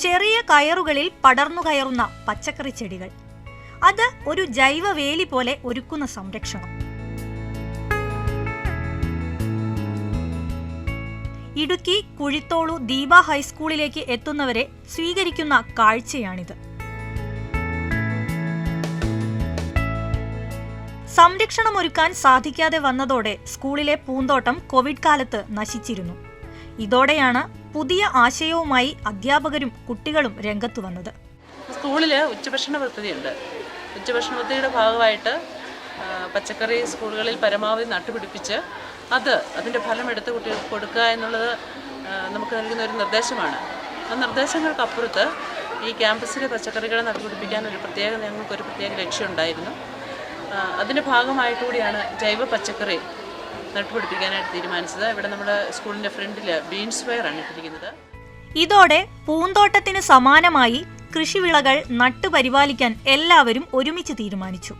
ചെറിയ കയറുകളിൽ പടർന്നു കയറുന്ന പച്ചക്കറി ചെടികൾ. അത് ഒരു ജൈവ വേലി പോലെ ഒരുക്കുന്ന സംരക്ഷണം. ഇടുക്കി കുഴിത്തോളു ദീപ ഹൈസ്കൂളിലേക്ക് എത്തുന്നവരെ സ്വീകരിക്കുന്ന കാഴ്ചയാണിത്. സംരക്ഷണമൊരുക്കാൻ സാധിക്കാതെ വന്നതോടെ സ്കൂളിലെ പൂന്തോട്ടം കോവിഡ് കാലത്ത് നശിച്ചിരുന്നു. ഇതോടെയാണ് പുതിയ ആശയവുമായി അധ്യാപകരും കുട്ടികളും രംഗത്തു വന്നത്. സ്കൂളിൽ ഉച്ചഭക്ഷണ പദ്ധതിയുണ്ട്. ഉച്ചഭക്ഷണ പദ്ധതിയുടെ ഭാഗമായിട്ട് പച്ചക്കറി സ്കൂളുകളിൽ പരമാവധി നട്ടുപിടിപ്പിച്ച് അത് അതിന്റെ ഫലം എടുത്ത് കുട്ടികൾക്ക് കൊടുക്കുക എന്നുള്ളത് നമുക്ക് നൽകുന്ന ഒരു നിർദ്ദേശമാണ്. ആ നിർദ്ദേശങ്ങൾക്കപ്പുറത്ത് ഈ ക്യാമ്പസിലെ പച്ചക്കറികളെ നട്ടുപിടിപ്പിക്കാൻ ഒരു പ്രത്യേക ഞങ്ങൾക്കൊരു പ്രത്യേക ലക്ഷ്യമുണ്ടായിരുന്നു അതിന്റെ ഭാഗമായിട്ടുകൂടിയാണ് ജൈവ പച്ചക്കറി നട്ടുപിടിപ്പിക്കാനായിട്ട് തീരുമാനിച്ചത്. ഇവിടെ നമ്മുടെ സ്കൂളിന്റെ ഫ്രണ്ടിൽ ബീൻസ് വയറാണ് ഇട്ടിരിക്കുന്നത്. ഇതോടെ പൂന്തോട്ടത്തിന് സമാനമായി കൃഷിവിളകൾ നട്ടുപരിപാലിക്കാൻ എല്ലാവരും ഒരുമിച്ച് തീരുമാനിച്ചു.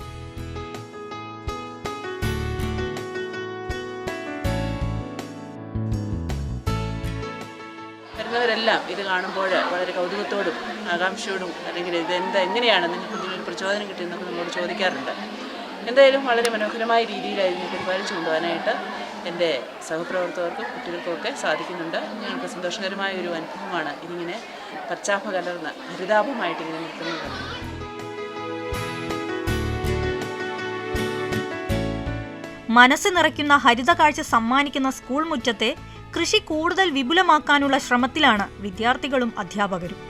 വരുന്നവരെല്ലാം ഇത് കാണുമ്പോൾ വളരെ കൗതുകത്തോടും ആകാംക്ഷയോടും അല്ലെങ്കിൽ ഇത് എന്താ എങ്ങനെയാണ് നിങ്ങൾക്ക് ഇതിനൊരു പ്രചോദനം കിട്ടിയെന്നൊക്കെ നമ്മളോട് ചോദിക്കാറുണ്ട്. എന്തായാലും വളരെ മനോഹരമായ രീതിയിലായിരുന്നു പരിപാടി കൊണ്ടുപോകാനായിട്ട് എന്റെ സഹപ്രവർത്തകർക്കും കുട്ടികൾക്കുമൊക്കെ സാധിക്കുന്നുണ്ട്. ഞങ്ങൾക്ക് സന്തോഷകരമായ ഒരു അനുഭവമാണ് ഇതിങ്ങനെ പച്ചാപ്പ കലർന്ന് ഹരിതാപമായിട്ട് ഇങ്ങനെ നിൽക്കുന്നത്. മനസ്സ് നിറയ്ക്കുന്ന ഹരിത കാഴ്ച സമ്മാനിക്കുന്ന സ്കൂൾ മുറ്റത്തെ കൃഷി കൂടുതൽ വിപുലമാക്കാനുള്ള ശ്രമത്തിലാണ് വിദ്യാർത്ഥികളും അധ്യാപകരും.